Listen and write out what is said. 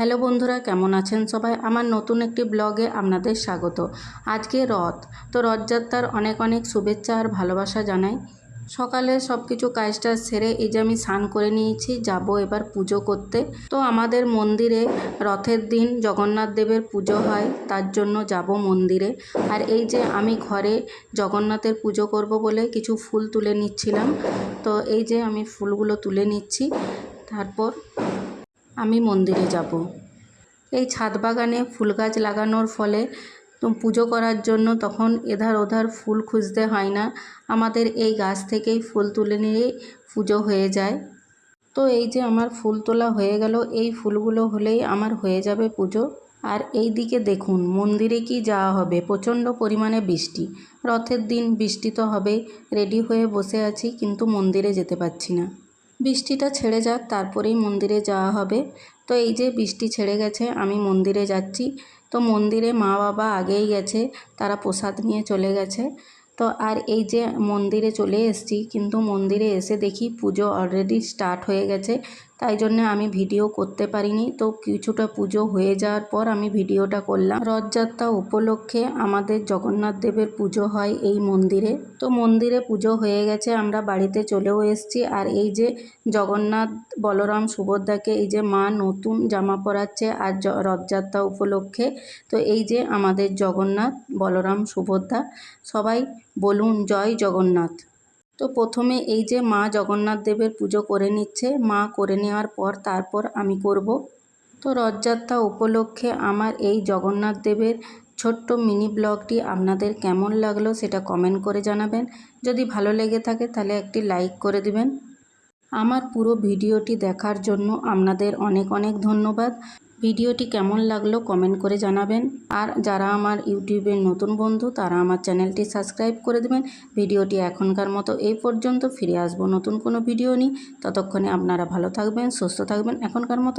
Hello বন্ধুরা, কেমন আছেন সবাই? আমার নতুন একটি ব্লগে আপনাদের স্বাগত। আজকে রথ। তো রথযাত্রার অনেক অনেক শুভেচ্ছা আর ভালোবাসা জানাই। সকালে সব কিছু কাজটা সেরে এই যে আমি স্নান করে নিয়েছি, যাব এবার পুজো করতে। তো আমাদের মন্দিরে রথের দিন জগন্নাথ দেবের পুজো হয়, তার জন্য যাব মন্দিরে। আর এই যে আমি ঘরে জগন্নাথের পুজো করব বলে কিছু ফুল তুলে নিচ্ছিলাম। তো এই যে আমি ফুলগুলো তুলে নিচ্ছি। তারপর আমি মন্দিরে যাব। এই ছাদ বাগানে ফুল গাছ লাগানোর ফলে পুজো করার জন্য তখন এধার ওধার ফুল খুঁজতে হয় না। আমাদের এই গাছ থেকেই ফুল তুলে নিয়েই পুজো হয়ে যায়। তো এই যে আমার ফুল তোলা হয়ে গেল, এই ফুলগুলো হলেই আমার হয়ে যাবে পুজো। আর এই দিকে দেখুন, মন্দিরে কি যাওয়া হবে? প্রচণ্ড পরিমাণে বৃষ্টি। রথের দিন বৃষ্টি তো হবেই, রেডি হয়ে বসে আছি, কিন্তু মন্দিরে যেতে পারছি না। বৃষ্টিটা ছেড়ে যাক, তারপরেই মন্দিরে যাওয়া হবে। তো এই যে বৃষ্টি ছেড়ে গেছে, আমি মন্দিরে যাচ্ছি। তো মন্দিরে মা বাবা আগেই গেছে, তারা প্রসাদ নিয়ে চলে গেছে। তো আর এই যে মন্দিরে চলে এসেছি, কিন্তু মন্দিরে এসে দেখি পুজো অলরেডি স্টার্ট হয়ে গেছে। তাই জন্য আমি ভিডিও করতে পারিনি। তো কিছুটা পুজো হয়ে যাওয়ার পর আমি ভিডিওটা করলাম। রথযাত্রা উপলক্ষে আমাদের জগন্নাথ দেবের পুজো হয় এই মন্দিরে। তো মন্দিরে পুজো হয়ে গেছে, আমরা বাড়িতে চলেও এসেছি। আর এই যে জগন্নাথ বলরাম সুভদ্রাকে এই যে মা নতুন জামা পরাচ্ছে আর রথযাত্রা উপলক্ষে, তো এই যে আমাদের জগন্নাথ বলরাম সুভদ্রা, সবাই বলুন, জয় জগন্নাথ। তো প্রথমে এই যে মা জগন্নাথ দেবের পুজো করে নিচ্ছে, মা করে নেওয়ার পর তারপর আমি করব। তো রথযাত্রা উপলক্ষে আমার এই জগন্নাথ দেবের ছোট্ট মিনি ব্লগটি আপনাদের কেমন লাগল সেটা কমেন্ট করে জানাবেন। যদি ভালো লেগে থাকে তাহলে একটি লাইক করে দিবেন। আমার পুরো ভিডিওটি দেখার জন্য আপনাদের অনেক অনেক ধন্যবাদ। ভিডিওটি কেমন লাগল কমেন্ট করে জানাবেন। আর যারা আমার ইউটিউবের নতুন বন্ধু, তারা আমার চ্যানেলটি সাবস্ক্রাইব করে দেবেন। ভিডিওটি এখনকার মতো এই পর্যন্ত। ফিরে আসব নতুন কোনো ভিডিও নিই ততক্ষণে আপনারা ভালো থাকবেন, সুস্থ থাকবেন। এখনকার মতো